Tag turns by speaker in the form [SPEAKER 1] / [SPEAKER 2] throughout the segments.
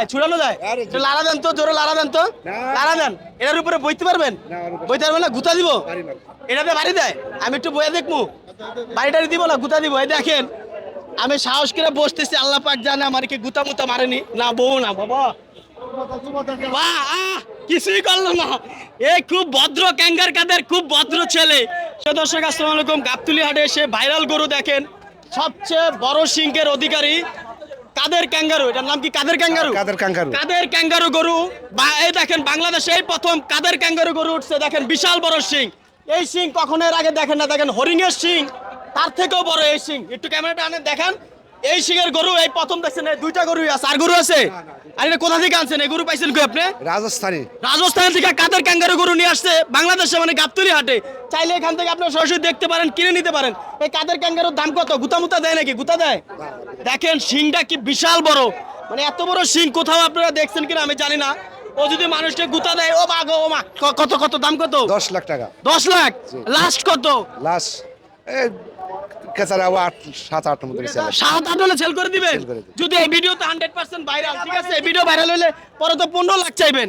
[SPEAKER 1] যায় ছুড়ানো যায়। লাড়া দেন তো জোরে লাড়া দেন তো। লাড়া দেন এটার উপরে বইতে পারবেন? বইতে পারবেন না? গুতা দিব? এটাতে বাড়ি দেয়? আমি একটু বয়ে দেখব। বাড়িটারি দিব না গুতা দিব? এই দেখেন আমি সাহস করে বসতেছি আল্লাহ পাক জানে আমার কি গুতা মুতা মারেনি। না বউ না বাবা। বাহ, কিছুই করল না। এই খুব ভদ্র ক্যাঙ্গার কাদের খুব ভদ্র ছেলে। সে দর্শক আসসালামু আলাইকুম। গাবতুলি হাটে এসে ভাইরাল গরু দেখেন। সবচেয়ে বড় সিংহের অধিকারী কাদের ক্যাঙ্গারু? এটার নাম কি কাদের ক্যাঙ্গারু?
[SPEAKER 2] কাদের ক্যাঙ্গারু?
[SPEAKER 1] কাদের ক্যাঙ্গারু গরু? বা- এই দেখেন বাংলাদেশে এই প্রথম কাদের ক্যাঙ্গারু গরু উঠছে দেখেন বিশাল বড় সিং এই সিং কখনো এর আগে দেখেন না দেখেন হরিণের সিং তার থেকেও বড় এই সিং একটু ক্যামেরাটা আনেন দেখান। এই সিংয়ের গরু এই প্রথম দেখছেন এই দুইটা গরু আছে। আর গরু আছে? আর এটা কোথা থেকে আনছেন? এই গরু পাইছেন কই আপনি?
[SPEAKER 2] রাজস্থানী।
[SPEAKER 1] রাজস্থান থেকে কাদের ক্যাঙ্গারু গরু নিয়ে আসছে? বাংলাদেশে মানে গাবতলি হাটে। চাইলে এখান থেকে আপনারা সরাসরি দেখতে পারেন কিনে নিতে পারেন। এই কাদের ক্যাঙ্গারুর দাম কত? গুতা মুতা দেয় নাকি? গুতা দেয়? দেখেন শিংটা কি বিশাল বড়। মানে এত বড় শিং কোথাও আপনারা দেখছেন কিনা আমি জানি না। ও যদি মানুষকে গুতা দেয় ও মা গো ও মা কত কত দাম কত?
[SPEAKER 2] দশ লাখ টাকা।
[SPEAKER 1] দশ লাখ? লাস্ট কত?
[SPEAKER 2] লাশ এই আট সাত আট মতো
[SPEAKER 1] সাত আট হলে সেল করে দিবেন?
[SPEAKER 2] Sell করে দিবেন।
[SPEAKER 1] যদি এই ভিডিওতে হান্ড্রেড পার্সেন্ট ভাইরাল ঠিক আছে? এই ভিডিও ভাইরাল হলে পরে তো পনেরো লাখ চাইবেন।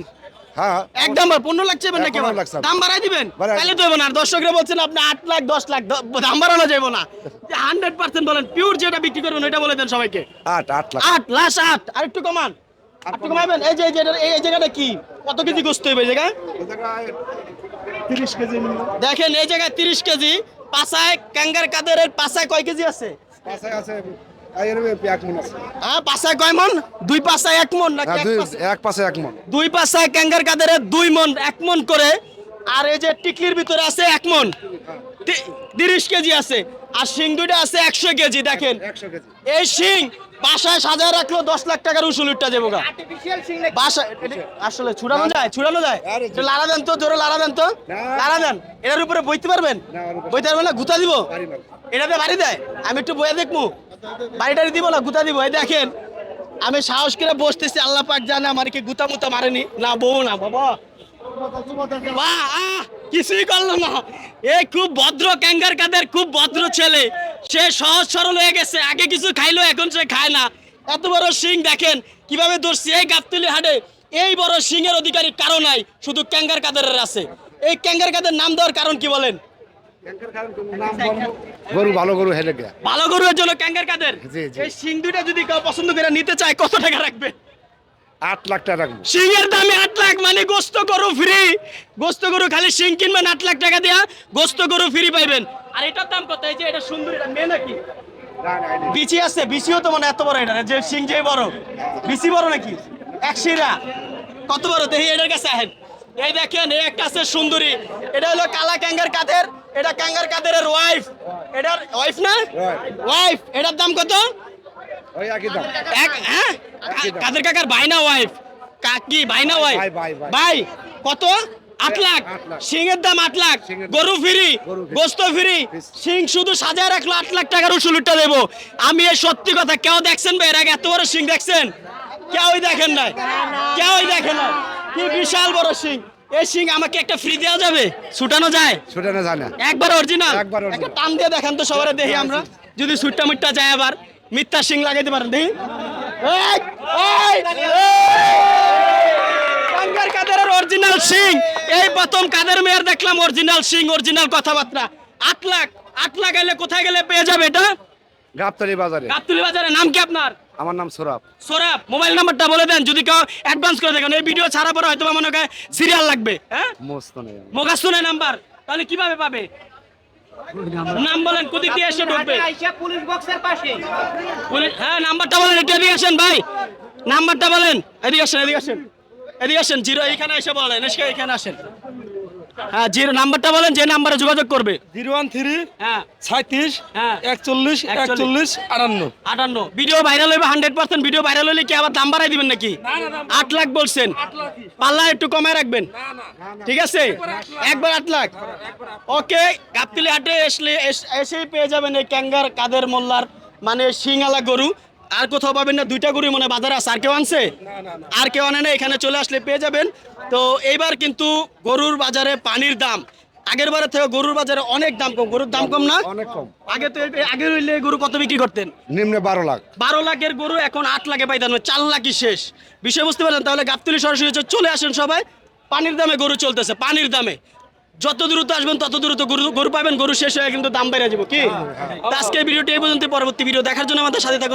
[SPEAKER 2] হ্যাঁ
[SPEAKER 1] একদম পনেরো লাখ চাইবেন নাকি
[SPEAKER 2] 15 লাখ চাইব।
[SPEAKER 1] দাম বাড়াই দিবেন? তাহলে তো না। দর্শকরা বলছেন আপনি আট লাখ দশ লাখ দাম বাড়ানো যাব না। হান্ড্রেড পার্সেন্ট বলেন পিওর যেটা বিক্রি করবেন ওইটা বলে দেন সবাইকে।
[SPEAKER 2] আট আট লাখ।
[SPEAKER 1] আট লাশ আট। আর একটু কমান। আর একটু কমাবেন এই যে এই জায়গাটা কি? কত কেজি গোস্ত হবে এই জায়গায়? দেখেন এই জায়গায় তিরিশ কেজি। পাশায় ক্যাঙ্গার কাদের পাশায় কয় কেজি আছে?
[SPEAKER 2] পাশায় আছে মন
[SPEAKER 1] হ্যাঁ পাশায় কয় মন? দুই পাশায় এক মন না
[SPEAKER 2] হ্যাঁ?
[SPEAKER 1] এক
[SPEAKER 2] পাশে এক মন।
[SPEAKER 1] দুই পাশায় ক্যাঙ্গার কাদের দুই মন এক মন করে। আর এই যে টিকলির ভিতরে আছে এক মন। তিরিশ কেজি আছে। আর শিং দুইটা আছে একশো কেজি দেখেন। এই শিং বাসায় সাজায় রাখল দশ লাখ টাকার উসুল উঠটা যাব গা। আসলে ছুড়ানো যায় ছুড়ানো যায়। লাড়া দেন তো জোরে লাড়া দেন তো। লাড়া দেন। এটার উপরে বইতে পারবেন? বইতে পারবেন না? গুতা দিব। এটাতে বাড়ি দেয়? আমি একটু বয়ে দেখব। বাড়িটারি দিব না গুতা দিব? এই দেখেন আমি সাহস করে বসতেছি আল্লাহ পাক জানে আমার কি গুতা মুতা মারেনি। না বউ না বাবা। বাহ, আহ, কিছুই করল না। এই খুব ভদ্র ক্যাঙ্গার কাদের খুব ভদ্র ছেলে। সে সহজ সরল হয়ে গেছে আগে কিছু খাইলো এখন সে খায় না। এত বড় সিং দেখেন কীভাবে ধরছি এই গাবতলি হাটে এই বড় সিংয়ের অধিকারী কারও নাই শুধু ক্যাঙ্গার কাদের আছে। এই ক্যাঙ্গার কাদের নাম দেওয়ার কারণ কি বলেন?
[SPEAKER 2] গরু ভালো গরু হেলে
[SPEAKER 1] ভালো গরুর জন্য ক্যাঙ্গার কাদের। এই সিং দুইটা যদি কেউ পছন্দ করে নিতে চায় কত টাকা রাখবে?
[SPEAKER 2] আট লাখ টাকা রাখব।
[SPEAKER 1] সিংয়ের দামে আট লাখ মানে গোস্ত গরু ফ্রি গোস্ত গরু খালি সিং কিনবেন আট লাখ টাকা দেয়া গোস্ত গরু ফ্রি পাইবেন। আর এটার দাম কত? এই যে এটা সুন্দর এটা মেয়ে নাকি? বিচি আছে বিচিও তো মানে এত বড় এটা। যে সিং যে বড়। বিচি বড় নাকি? এক শিরা। কত বড়? দেখি এটার কাছে আহেন। এই দেখেন এই একটা আছে সুন্দরী। এটা হলো কালা ক্যাঙ্গার কাদের? এটা ক্যাঙ্গার কাদের ওয়াইফ এটার ওয়াইফ না? ওয়াইফ এটার দাম কত?
[SPEAKER 2] ওই একই দাম।
[SPEAKER 1] এক হ্যাঁ? কাদের কাকার ভাই না ওয়াইফ কাকি ভাই না
[SPEAKER 2] ভাই, ভাই,
[SPEAKER 1] কত? আট লাখ।
[SPEAKER 2] আট
[SPEAKER 1] সিংয়ের দাম আট লাখ। গরু ফ্রি। গোস্ত ফ্রি। সিং শুধু সাজায় রাখল আট লাখ টাকার উসুলটা দেবো। আমি এই সত্যি কথা কেউ দেখছেন ভাই? এর আগে এত বড় সিং দেখছেন? কেউই দেখেন নাই। কেউই দেখেন না কি বিশাল বড় সিং। এই সিং আমাকে একটা ফ্রি দেওয়া যাবে? ছুটানো যায়?
[SPEAKER 2] সেটা না।
[SPEAKER 1] একবার অরিজিনাল
[SPEAKER 2] একবার
[SPEAKER 1] একটা টান দিয়ে দেখেন তো সবারে দেখি আমরা। যদি সুট্টা মুট্টা যায় আবার। মিথ্যা সিং লাগাইতে পারেন দেখি এই, এই, এই! টাঙ্গার কাদেরের অরিজিনাল সিং এই প্রথম কাদের মেয়ের দেখলাম? অরিজিনাল সিং অরিজিনাল কথাবার্তা। আট লাখ আট লাখ এলে কোথায় গেলে পেয়ে যাবে এটা?
[SPEAKER 2] গাবতলি বাজারে।
[SPEAKER 1] গাবতলি বাজারে নাম কি আপনার?
[SPEAKER 2] আমার নাম সোরাব
[SPEAKER 1] সোরাব মোবাইল নাম্বারটা বলে দেন যদি কেউ অ্যাডভান্স করে দেখেন এই ভিডিও ছাড়া পরে হয়তো মনে হয় সিরিয়াল লাগবে হ্যাঁ?
[SPEAKER 2] মস্ত নেই।
[SPEAKER 1] নাম্বার তাহলে কীভাবে পাবে? নাম বলেন কোদিক দিয়ে এসে ঢুকবে।
[SPEAKER 3] পুলিশ বক্সের পাশে।
[SPEAKER 1] হ্যাঁ নাম্বারটা বলেন একটু এদিকে আসেন ভাই। নাম্বারটা বলেন এদিকে আসেন এদিকে আসেন। এদিকে আসেন জিরো এখানে এসে বলেন এসে এখানে আসেন। হ্যাঁ জিরো নাম্বারটা বলেন যে নাম্বারে যোগাযোগ করবে।
[SPEAKER 4] জিরো ওয়ান থ্রি
[SPEAKER 1] হ্যাঁ।
[SPEAKER 4] সাঁত্রিশ
[SPEAKER 1] হ্যাঁ।
[SPEAKER 4] একচল্লিশ একচল্লিশ। আটান্ন।
[SPEAKER 1] আটান্ন। ভিডিও ভাইরাল হইবে হান্ড্রেড পার্সেন্ট ভিডিও ভাইরাল হলে কি আবার দাম বাড়াই দিবেন নাকি আট লাখ বলছেন। পাল্লা একটু কমায় রাখবেন। ঠিক আছে? একবার আট লাখ। ওকে গাবতলি হাটে এসলে এস- এসেই পেয়ে যাবেন এই ক্যাঙ্গার কাদের মোল্লার মানে শিঙালা গরু। আর কোথাও পাবেন না দুইটা গরু মানে বাজারে আছে আর কেউ আনছে? আর কেউ আনে না এখানে চলে আসলে পেয়ে যাবেন। তো এইবার কিন্তু গরুর বাজারে পানির দাম আগের বারের থেকে গরুর বাজারে অনেক দাম কম গরুর দাম কম না?
[SPEAKER 2] অনেক কম।
[SPEAKER 1] আগে তো আগে হইলে গরু কত বিক্রি করতেন?
[SPEAKER 2] নিম্নে বারো লাখ।
[SPEAKER 1] বারো লাখের গরু এখন আট লাখে পাইতেন চার লাখই শেষ। বিষয় বুঝতে পারেন তাহলে গাবতলি সরাসরি চলে আসেন সবাই। পানির দামে গরু চলতেছে পানির দামে। যত দ্রুত আসবেন তত দ্রুত গরু গরু পাবেন গরু শেষ হয়ে কিন্তু দাম বেড়ে যাব কি? তো আজকের ভিডিওটি এই পর্যন্ত পরবর্তী ভিডিও দেখার জন্য আমাদের সাথে থাকুন।